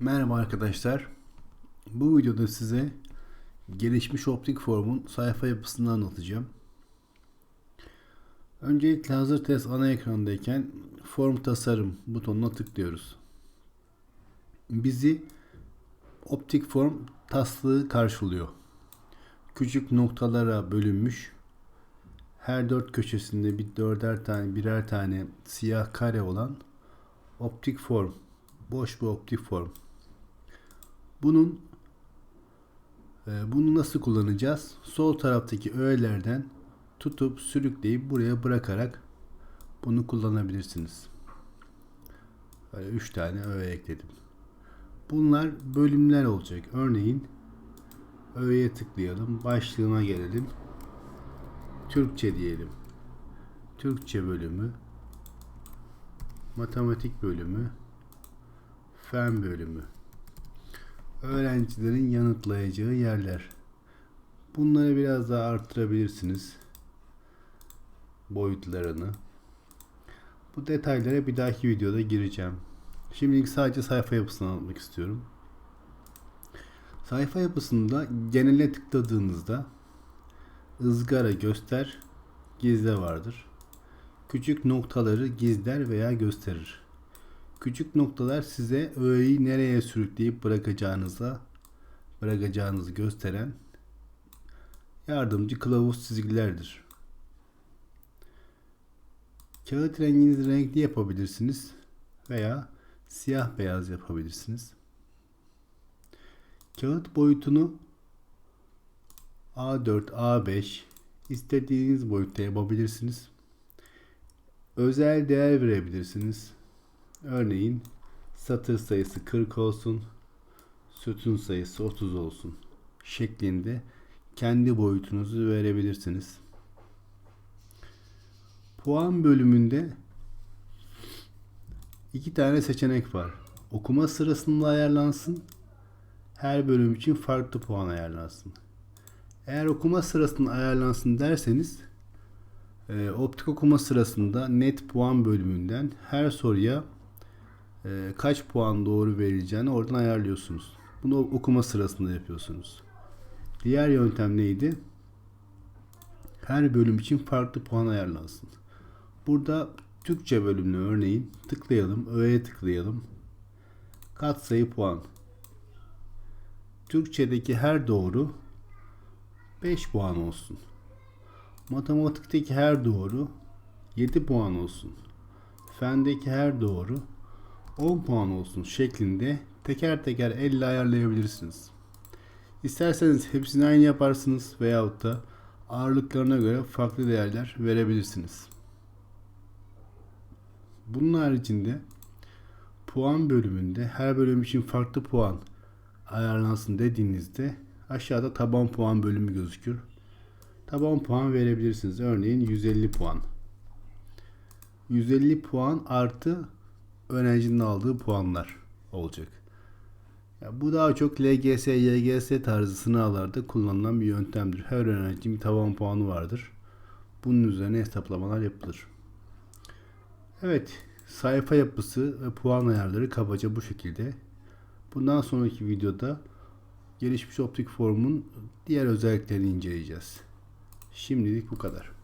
Merhaba arkadaşlar. Bu videoda size gelişmiş optik formun sayfa yapısını anlatacağım. Öncelikle hazır test ana ekrandayken form tasarım butonuna tıklıyoruz. Bizi optik form taslığı karşılıyor. Küçük noktalara bölünmüş. Her dört köşesinde bir dörder tane birer tane siyah kare olan optik form. Boş bir optik form. Bunun e, bunu nasıl kullanacağız? Sol taraftaki öğelerden tutup sürükleyip buraya bırakarak bunu kullanabilirsiniz. Böyle 3 tane öğe ekledim. Bunlar bölümler olacak. Örneğin öğeye tıklayalım. Başlığına gelelim. Türkçe diyelim. Türkçe bölümü matematik bölümü fen bölümü öğrencilerin yanıtlayacağı yerler. Bunları biraz daha arttırabilirsiniz. Boyutlarını. Bu detaylara bir dahaki videoda gireceğim. Şimdilik sadece sayfa yapısını anlatmak istiyorum. Sayfa yapısında genele tıkladığınızda ızgara göster, gizle vardır. Küçük noktaları gizler veya gösterir. Küçük noktalar size öğeyi nereye sürükleyip bırakacağınıza bırakacağınızı gösteren yardımcı kılavuz çizgilerdir. Kağıt renginizi renkli yapabilirsiniz veya siyah beyaz yapabilirsiniz. Kağıt boyutunu A4, A5 istediğiniz boyutta yapabilirsiniz. Özel değer verebilirsiniz. Örneğin satır sayısı 40 olsun, sütun sayısı 30 olsun şeklinde kendi boyutunuzu verebilirsiniz. Puan bölümünde iki tane seçenek var. Okuma sırasında ayarlansın. Her bölüm için farklı puan ayarlansın. Eğer okuma sırasında ayarlansın derseniz e, optik okuma sırasında net puan bölümünden her soruya e, kaç puan doğru verileceğini oradan ayarlıyorsunuz. Bunu okuma sırasında yapıyorsunuz. Diğer yöntem neydi? Her bölüm için farklı puan ayarlansın. Burada Türkçe bölümüne örneğin tıklayalım. Öğeye tıklayalım. Katsayı puan. Türkçedeki her doğru 5 puan olsun. Matematikteki her doğru 7 puan olsun. Fendeki her doğru 10 puan olsun şeklinde teker teker elle ayarlayabilirsiniz. İsterseniz hepsini aynı yaparsınız veyahut da ağırlıklarına göre farklı değerler verebilirsiniz. Bunun haricinde puan bölümünde her bölüm için farklı puan ayarlansın dediğinizde aşağıda taban puan bölümü gözükür. Taban puan verebilirsiniz. Örneğin 150 puan. 150 puan artı öğrencinin aldığı puanlar olacak. Ya bu daha çok LGS, YGS tarzı sınavlarda kullanılan bir yöntemdir. Her öğrencinin bir taban puanı vardır. Bunun üzerine hesaplamalar yapılır. Evet, sayfa yapısı ve puan ayarları kabaca bu şekilde. Bundan sonraki videoda gelişmiş optik formun diğer özelliklerini inceleyeceğiz. Şimdilik bu kadar.